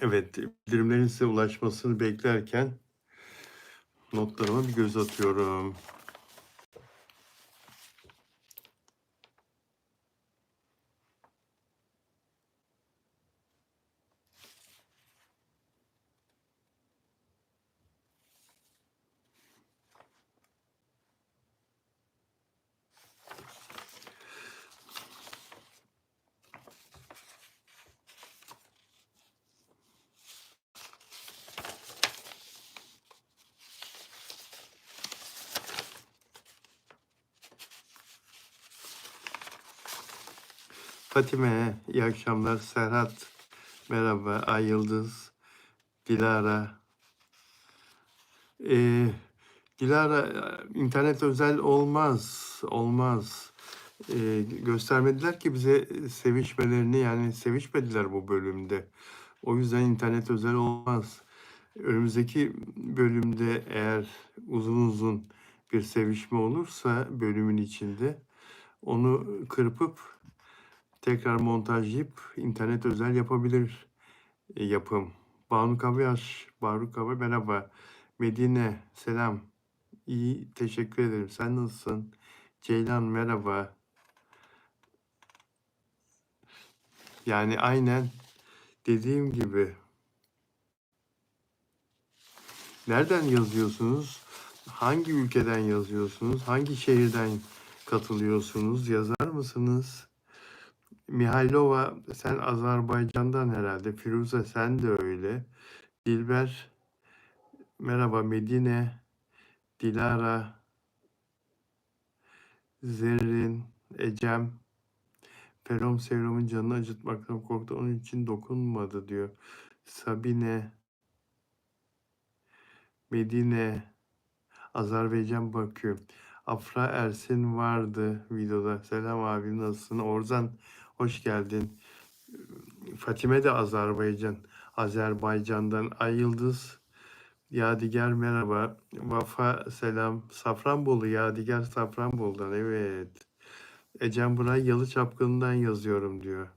Evet, bildirimlerin size ulaşmasını beklerken notlarıma bir göz atıyorum. Fatime, iyi akşamlar. Serhat, merhaba. Ay Yıldız, Dilara. Ee, Dilara, internet özel olmaz, olmaz. Ee, göstermediler ki bize sevişmelerini, yani sevişmediler bu bölümde. O yüzden internet özel olmaz. Önümüzdeki bölümde eğer uzun uzun bir sevişme olursa bölümün içinde onu kırpıp tekrar montajlayıp internet özel yapabilir e, yapım. Banu Kavyaş, Banu Kavya merhaba. Medine selam. İyi teşekkür ederim. Sen nasılsın? Ceylan merhaba. Yani aynen dediğim gibi nereden yazıyorsunuz? Hangi ülkeden yazıyorsunuz? Hangi şehirden katılıyorsunuz? Yazar mısınız? Mihailova sen Azerbaycan'dan herhalde. Firuze sen de öyle. Dilber merhaba. Medine, Dilara, Zerrin, Ecem. Ferom Sevrom'un canını acıtmaktan korktu. Onun için dokunmadı diyor. Sabine, Medine, Azerbaycan bakıyor. Afra Ersin vardı videoda. Selam abi nasılsın? Orzan hoş geldin. Fatime de Azerbaycan. Azerbaycan'dan Ay Yıldız. Yadigar merhaba. Vafa selam. Safranbolu Yadigar Safranbolu'dan evet. Ecem Buray Yalı Çapkını'ndan yazıyorum diyor.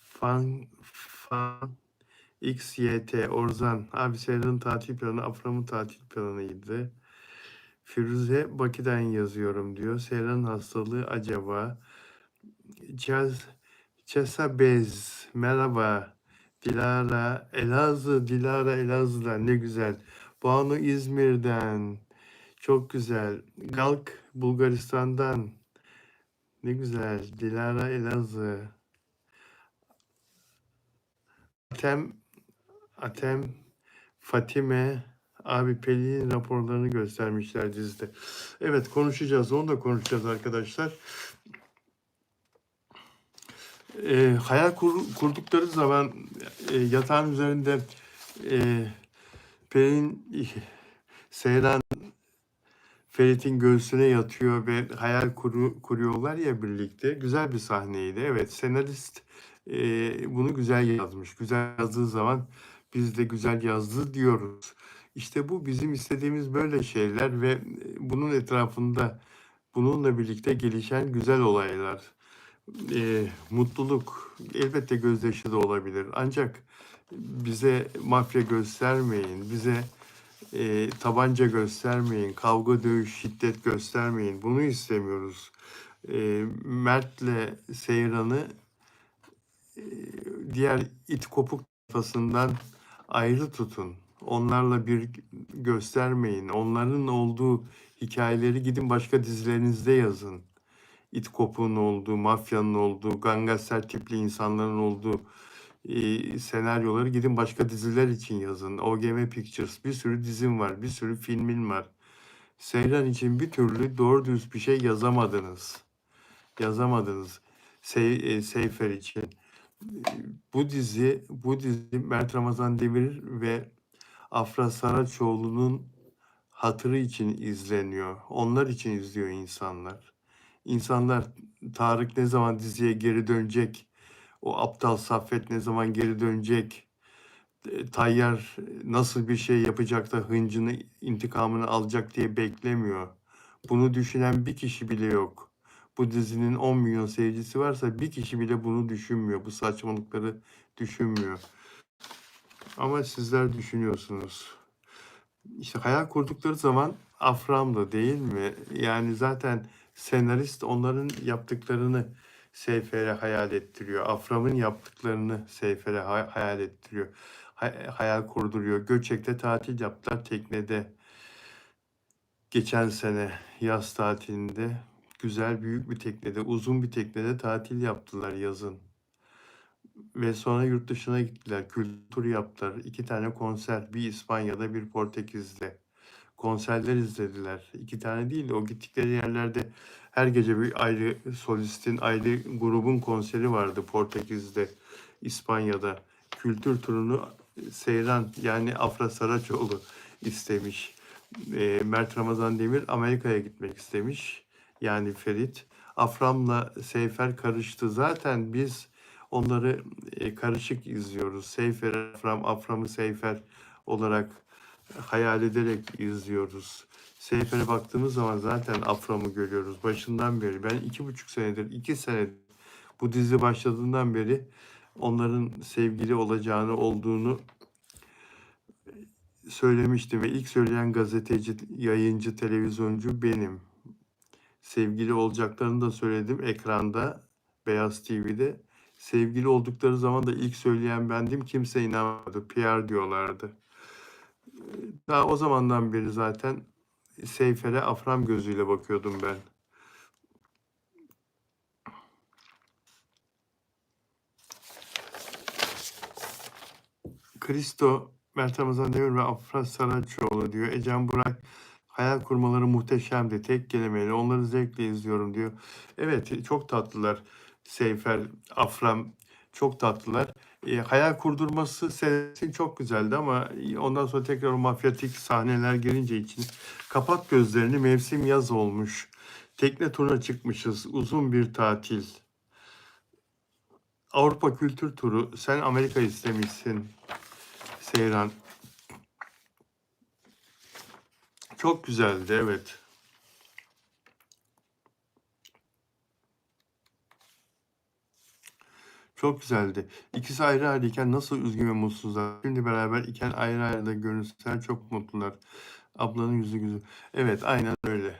Fan, fan, XYT, Orzan. Abi Serhan'ın tatil planı Afram'ın tatil planıydı. Firuze Bakü'den yazıyorum diyor. Serhan'ın hastalığı acaba? Cez, Cesa Bez. Merhaba. Dilara Elazığ. Dilara Elazığ'dan ne güzel. Banu İzmir'den. Çok güzel. Galk Bulgaristan'dan. Ne güzel. Dilara Elazığ. Atem Atem Fatime abi Pelin'in raporlarını göstermişler dizide. Evet konuşacağız. Onu da konuşacağız arkadaşlar. Ee, hayal kur- kurdukları zaman e, yatağın üzerinde e, Pelin Seyran Ferit'in göğsüne yatıyor ve hayal kuru, kuruyorlar ya birlikte. Güzel bir sahneydi. Evet senarist e, bunu güzel yazmış. Güzel yazdığı zaman biz de güzel yazdı diyoruz. İşte bu bizim istediğimiz böyle şeyler ve bunun etrafında bununla birlikte gelişen güzel olaylar. E, mutluluk elbette gözyaşı da olabilir. Ancak bize mafya göstermeyin, bize e, tabanca göstermeyin, kavga dövüş şiddet göstermeyin. Bunu istemiyoruz. E, Mert'le Seyran'ı e, diğer it kopuk kafasından ayrı tutun. Onlarla bir göstermeyin. Onların olduğu hikayeleri gidin başka dizilerinizde yazın. İt kopuğun olduğu, mafyanın olduğu, gangaster tipli insanların olduğu e, senaryoları gidin başka diziler için yazın. OGM Pictures bir sürü dizim var, bir sürü filmin var. Seyran için bir türlü doğru düz bir şey yazamadınız. Yazamadınız. Sey, e, Seyfer için. Bu dizi, bu dizi Mert Ramazan Demir ve Afra Saraçoğlu'nun hatırı için izleniyor. Onlar için izliyor insanlar. İnsanlar Tarık ne zaman diziye geri dönecek? O aptal Saffet ne zaman geri dönecek? E, Tayyar nasıl bir şey yapacak da hıncını, intikamını alacak diye beklemiyor. Bunu düşünen bir kişi bile yok. bu dizinin 10 milyon seyircisi varsa bir kişi bile bunu düşünmüyor. Bu saçmalıkları düşünmüyor. Ama sizler düşünüyorsunuz. İşte hayal kurdukları zaman Afram'da değil mi? Yani zaten senarist onların yaptıklarını Seyfer'e hayal ettiriyor. Afram'ın yaptıklarını Seyfer'e hay- hayal ettiriyor. Hay- hayal kurduruyor. Göçek'te tatil yaptılar teknede. Geçen sene yaz tatilinde güzel büyük bir teknede, uzun bir teknede tatil yaptılar yazın. Ve sonra yurt dışına gittiler. Kültür yaptılar. İki tane konser. Bir İspanya'da bir Portekiz'de. Konserler izlediler. İki tane değil. O gittikleri yerlerde her gece bir ayrı solistin, ayrı grubun konseri vardı Portekiz'de, İspanya'da. Kültür turunu Seyran yani Afra Saraçoğlu istemiş. E, Mert Ramazan Demir Amerika'ya gitmek istemiş. Yani Ferit. Afram'la Seyfer karıştı. Zaten biz onları e, karışık izliyoruz. Seyfer Afram, Afram'ı Seyfer olarak hayal ederek izliyoruz. Seyfer'e baktığımız zaman zaten Afram'ı görüyoruz. Başından beri. Ben iki buçuk senedir, iki senedir bu dizi başladığından beri onların sevgili olacağını olduğunu söylemiştim ve ilk söyleyen gazeteci, yayıncı, televizyoncu benim. Sevgili olacaklarını da söyledim ekranda, Beyaz TV'de. Sevgili oldukları zaman da ilk söyleyen bendim. Kimse inanmadı. PR diyorlardı. Daha o zamandan beri zaten Seyfer'e Afram gözüyle bakıyordum ben. Kristo, Mert Ramazan Demir ve Afra Saraçoğlu diyor. Ecem Burak hayal kurmaları muhteşemdi. Tek kelimeyle onları zevkle izliyorum diyor. Evet çok tatlılar. Seyfer, Afram çok tatlılar. E, hayal kurdurması sesin çok güzeldi ama ondan sonra tekrar o mafyatik sahneler girince için kapat gözlerini mevsim yaz olmuş. Tekne turuna çıkmışız. Uzun bir tatil. Avrupa kültür turu. Sen Amerika istemişsin. Seyran. Çok güzeldi evet. Çok güzeldi. İkisi ayrı ayrıyken nasıl üzgün ve mutsuzlar. Şimdi beraber iken ayrı ayrı da görünseler çok mutlular. Ablanın yüzü güzü. Evet aynen öyle.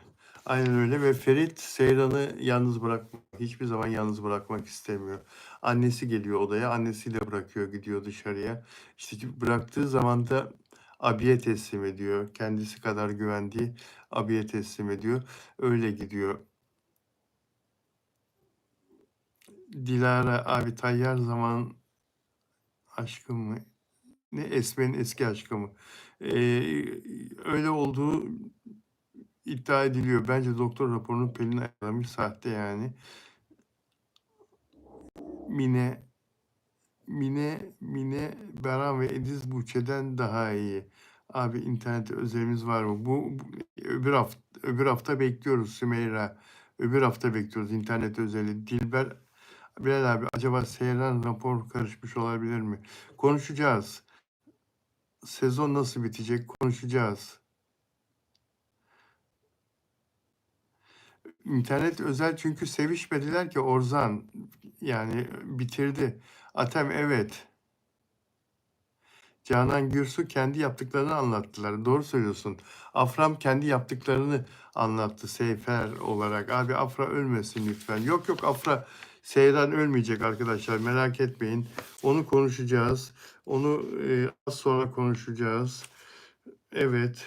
Aynen öyle ve Ferit Seyran'ı yalnız bırakmak, hiçbir zaman yalnız bırakmak istemiyor. Annesi geliyor odaya, annesiyle bırakıyor, gidiyor dışarıya. İşte bıraktığı zaman da abiye teslim ediyor. Kendisi kadar güvendiği abiye teslim ediyor. Öyle gidiyor. Dilara abi Tayyar zaman aşkım mı? Ne Esmen'in eski aşkı mı? Ee, öyle olduğu iddia ediliyor. Bence doktor raporunu Pelin ayarlamış sahte yani. Mine Mine Mine Beran ve Ediz Buçe'den daha iyi. Abi internette özelimiz var mı? Bu, bu öbür hafta öbür hafta bekliyoruz Sümeyra. Öbür hafta bekliyoruz internet özeli. Dilber Bilal abi acaba Seyran rapor karışmış olabilir mi? Konuşacağız. Sezon nasıl bitecek konuşacağız. İnternet özel çünkü sevişmediler ki Orzan. Yani bitirdi. Atem evet. Canan Gürsu kendi yaptıklarını anlattılar. Doğru söylüyorsun. Afram kendi yaptıklarını anlattı Seyfer olarak. Abi Afra ölmesin lütfen. Yok yok Afra Seyran ölmeyecek arkadaşlar merak etmeyin. Onu konuşacağız. Onu e, az sonra konuşacağız. Evet.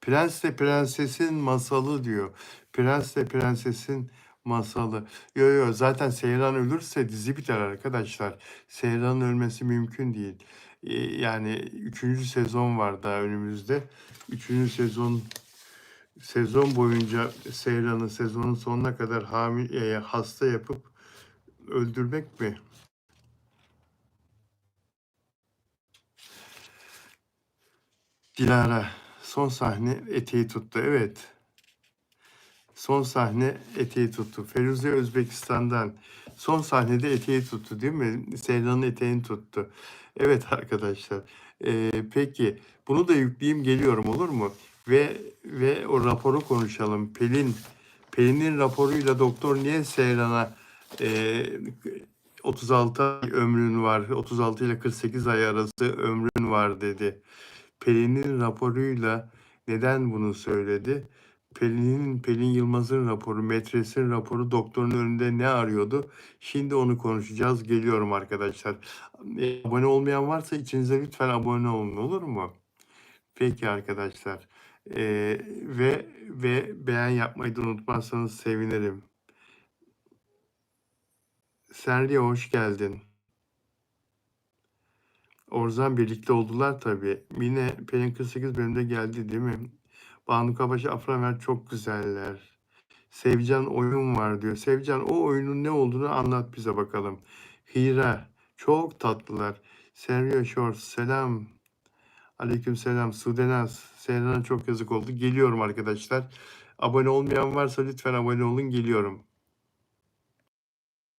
Prensle Prensesin masalı diyor. Prensle Prensesin masalı. Yo yo zaten Seyran ölürse dizi biter arkadaşlar. Seyran'ın ölmesi mümkün değil. Ee, yani üçüncü sezon var daha önümüzde. Üçüncü sezon sezon boyunca Seyran'ı sezonun sonuna kadar hamile, hasta yapıp öldürmek mi? Dilara son sahne eteği tuttu. Evet. Son sahne eteği tuttu. Feruze Özbekistan'dan son sahnede eteği tuttu değil mi? Seyran'ın eteğini tuttu. Evet arkadaşlar. Ee, peki bunu da yükleyeyim geliyorum olur mu? Ve ve o raporu konuşalım. Pelin Pelin'in raporuyla doktor niye Seyran'a e, 36 ay ömrün var, 36 ile 48 ay arası ömrün var dedi. Pelin'in raporuyla neden bunu söyledi? Pelin'in Pelin Yılmaz'ın raporu, metresin raporu doktorun önünde ne arıyordu? Şimdi onu konuşacağız. Geliyorum arkadaşlar. E, abone olmayan varsa içinize lütfen abone olun olur mu? Peki arkadaşlar. E, ve ve beğen yapmayı da unutmazsanız sevinirim. Serli'ye hoş geldin. Orzan birlikte oldular tabii. Mine Pelin 48 bölümde geldi değil mi? Banu Kabaşı, Aframer çok güzeller. Sevcan oyun var diyor. Sevcan o oyunun ne olduğunu anlat bize bakalım. Hira çok tatlılar. Sergio Shorts selam. Aleyküm selam. Sudenaz. Serhan'a çok yazık oldu. Geliyorum arkadaşlar. Abone olmayan varsa lütfen abone olun. Geliyorum.